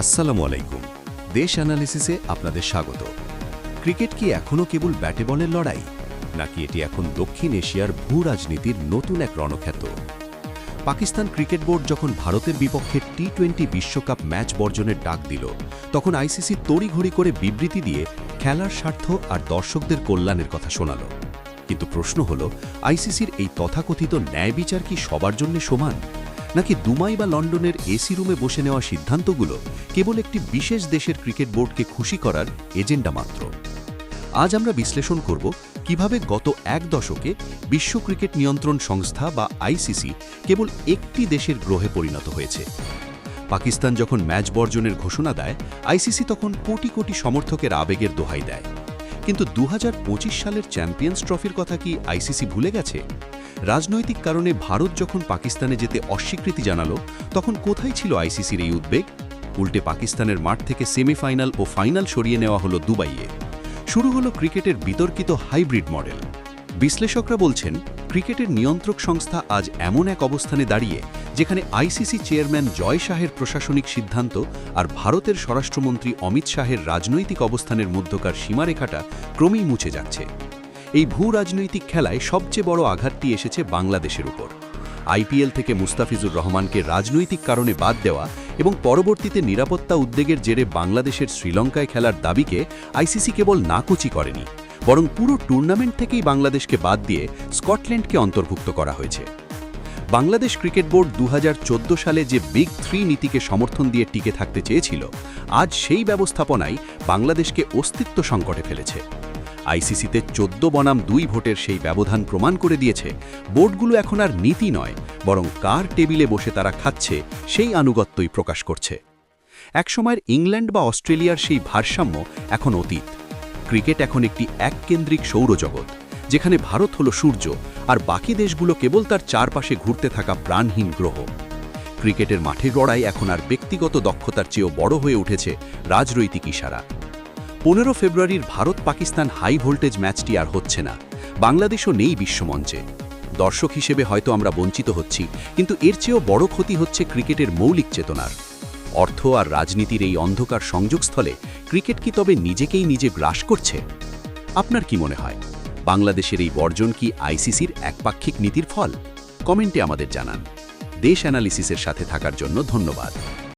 আসসালামু আলাইকুম। দেশ অ্যানালিসিসে আপনাদের স্বাগত। ক্রিকেট কি এখনও কেবল ব্যাটে বলের লড়াই, নাকি এটি এখন দক্ষিণ এশিয়ার ভূ রাজনীতির নতুন এক রণখ্যাত পাকিস্তান ক্রিকেট বোর্ড যখন ভারতের বিপক্ষে টি টোয়েন্টি বিশ্বকাপ ম্যাচ বর্জনের ডাক দিল, তখন আইসিসি তড়িঘড়ি করে বিবৃতি দিয়ে খেলার স্বার্থ আর দর্শকদের কল্যাণের কথা শোনাল। কিন্তু প্রশ্ন হল, আইসিসির এই তথাকথিত ন্যায় বিচার কি সবার জন্য সমান? নাকি দুমাই বা লন্ডনের এসি রুমে বসে নেওয়া সিদ্ধান্তগুলো কেবল একটি বিশেষ দেশের ক্রিকেট বোর্ডকে খুশি করার এজেন্ডা মাত্র? আজ আমরা বিশ্লেষণ করব কীভাবে গত এক দশকে বিশ্ব ক্রিকেট নিয়ন্ত্রণ সংস্থা বা আইসিসি কেবল একটি দেশের গ্রহে পরিণত হয়েছে। পাকিস্তান যখন ম্যাচ বর্জনের ঘোষণা দেয় আইসিসি তখন কোটি কোটি সমর্থকের আবেগের দোহাই দেয়। কিন্তু দু হাজার পঁচিশ সালের চ্যাম্পিয়ন্স ট্রফির কথা কি আইসিসি ভুলে গেছে? রাজনৈতিক কারণে ভারত যখন পাকিস্তানে যেতে অস্বীকৃতি জানালো, তখন কোথায় ছিল আইসিসির এই উদ্বেগ? উল্টে পাকিস্তানের মাঠ থেকে সেমিফাইনাল ও ফাইনাল সরিয়ে নেওয়া হলো দুবাইয়ে। শুরু হলো ক্রিকেটের বিতর্কিত হাইব্রিড মডেল। বিশ্লেষকরা বলছেন ক্রিকেটের নিয়ন্ত্রক সংস্থা আজ এমন এক অবস্থানে দাঁড়িয়ে, যেখানে আইসিসি চেয়ারম্যান জয় শাহের প্রশাসনিক সিদ্ধান্ত আর ভারতের স্বরাষ্ট্রমন্ত্রী অমিত শাহের রাজনৈতিক অবস্থানের মধ্যকার সীমারেখাটা ক্রমেই মুছে যাচ্ছে। এই ভূ রাজনৈতিক খেলায় সবচেয়ে বড় আঘাতটি এসেছে বাংলাদেশের উপর। আইপিএল থেকে মুস্তাফিজুর রহমানকে রাজনৈতিক কারণে বাদ দেওয়া এবং পরবর্তীতে নিরাপত্তা উদ্বেগের জেরে বাংলাদেশের শ্রীলঙ্কায় খেলার দাবিকে আইসিসি কেবল নাকচি করেনি। বরং পুরো টুর্নামেন্ট থেকেই বাংলাদেশকে বাদ দিয়ে স্কটল্যান্ডকে অন্তর্ভুক্ত করা হয়েছে। বাংলাদেশ ক্রিকেট বোর্ড দু হাজার চোদ্দ সালে যে বিগ থ্রি নীতিকে সমর্থন দিয়ে টিকে থাকতে চেয়েছিল, আজ সেই ব্যবস্থাপনাই বাংলাদেশকে অস্তিত্ব সংকটে ফেলেছে। আইসিসিতে চোদ্দ বনাম দুই ভোটের সেই ব্যবধান প্রমাণ করে দিয়েছে, বোর্ডগুলো এখন আর নীতি নয়, বরং কার টেবিলে বসে তারা খাচ্ছে সেই আনুগত্যই প্রকাশ করছে। একসময়ের ইংল্যান্ড বা অস্ট্রেলিয়ার সেই ভারসাম্য এখন অতীত। ক্রিকেট এখন একটি এককেন্দ্রিক সৌরজগৎ, যেখানে ভারত হল সূর্য আর বাকি দেশগুলো কেবল তার চারপাশে ঘুরতে থাকা প্রাণহীন গ্রহ। ক্রিকেটের মাঠের গড়াই এখন আর ব্যক্তিগত দক্ষতার চেয়েও বড় হয়ে উঠেছে রাজনৈতিক ইশারা। পনেরো ফেব্রুয়ারির ভারত পাকিস্তান হাই ভোল্টেজ ম্যাচটি আর হচ্ছে না, বাংলাদেশও নেই বিশ্বমঞ্চে। দর্শক হিসেবে হয়তো আমরা বঞ্চিত হচ্ছি, কিন্তু এর চেয়েও বড় ক্ষতি হচ্ছে ক্রিকেটের মৌলিক চেতনার। অর্থ আর রাজনীতির এই অন্ধকার সংযোগস্থলে ক্রিকেট কি তবে নিজেকেই নিজে গ্রাস করছে? আপনার কি মনে হয়? বাংলাদেশের এই বর্জন কি আইসিসির একপাক্ষিক নীতির ফল? কমেন্টে আমাদের জানান। দেশ অ্যানালিসিসের সাথে থাকার জন্য ধন্যবাদ।